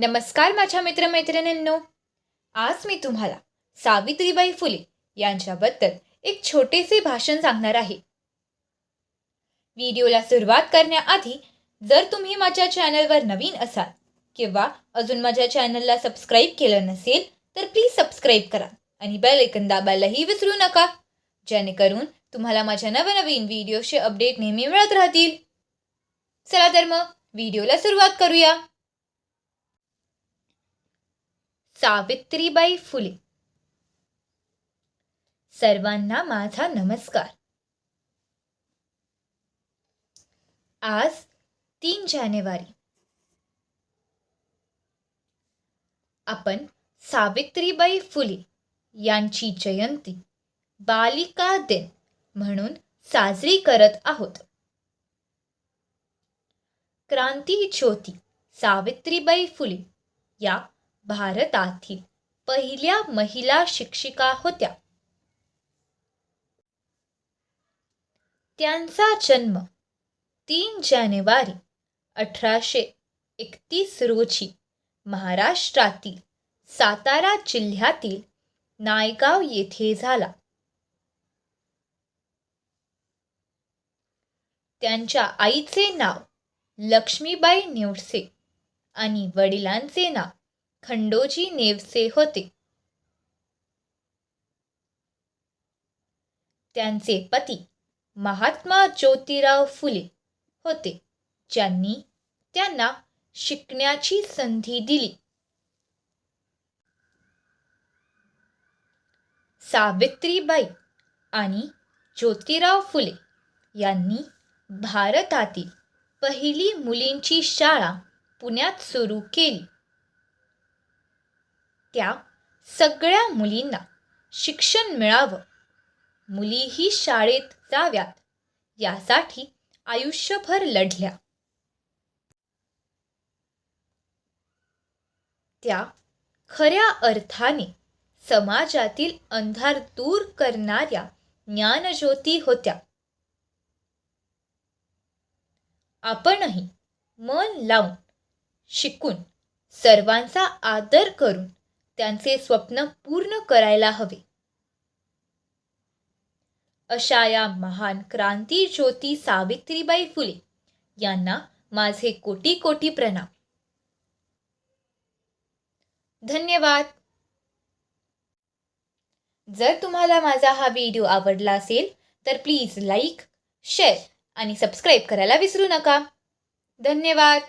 नमस्कार माझ्या मित्रमैत्रिणींनो. आज मी तुम्हाला सावित्रीबाई फुले यांच्याबद्दल एक छोटेसे भाषण सांगणार आहे. व्हिडिओला सुरुवात करण्याआधी जर तुम्ही माझ्या चॅनलवर नवीन असाल किंवा अजून माझ्या चॅनलला सबस्क्राईब केलं नसेल तर प्लीज सबस्क्राईब करा आणि बेल ऐकन दाबायलाही विसरू नका जेणेकरून तुम्हाला माझ्या नवनवीन व्हिडिओचे अपडेट नेहमी मिळत राहतील. चला तर मग व्हिडिओला सुरुवात करूया. सावित्रीबाई फुले. सर्वांना माझा नमस्कार. आज तीन जानेवारी. आपण सावित्रीबाई फुले यांची जयंती बालिका दिन म्हणून साजरी करत आहोत. क्रांती ज्योती सावित्रीबाई फुले या भारतातील पहिल्या महिला शिक्षिका होत्या. त्यांचा जन्म तीन जानेवारी अठराशे एकतीस रोजी महाराष्ट्रातील सातारा जिल्ह्यातील नायगाव येथे झाला. त्यांच्या आईचे नाव लक्ष्मीबाई नेवसे आणि वडिलांचे नाव खंडोजी नेवसे होते. त्यांचे पती महात्मा ज्योतिराव फुले होते. ज्यांनी त्यांना शिकण्याची संधी दिली. सावित्रीबाई आणि ज्योतिराव फुले यांनी भारतातील पहिली मुलींची शाळा पुण्यात सुरू केली. त्या सगळ्या मुलींना शिक्षण मिळावं. मुलीही शाळेत जाव्यात. यासाठी आयुष्यभर लढल्या. त्या खऱ्या अर्थाने समाजातील अंधार दूर करणाऱ्या ज्ञानज्योती होत्या. आपणही मन लावून शिकून सर्वांचा आदर करून त्यांचे स्वप्न पूर्ण करायला हवे. अशा या महान क्रांती ज्योती सावित्रीबाई फुले यांना माझे कोटी कोटी प्रणाम. धन्यवाद. जर तुम्हाला माझा हा व्हिडिओ आवडला असेल तर प्लीज लाईक शेअर आणि सबस्क्राईब करायला विसरू नका. धन्यवाद.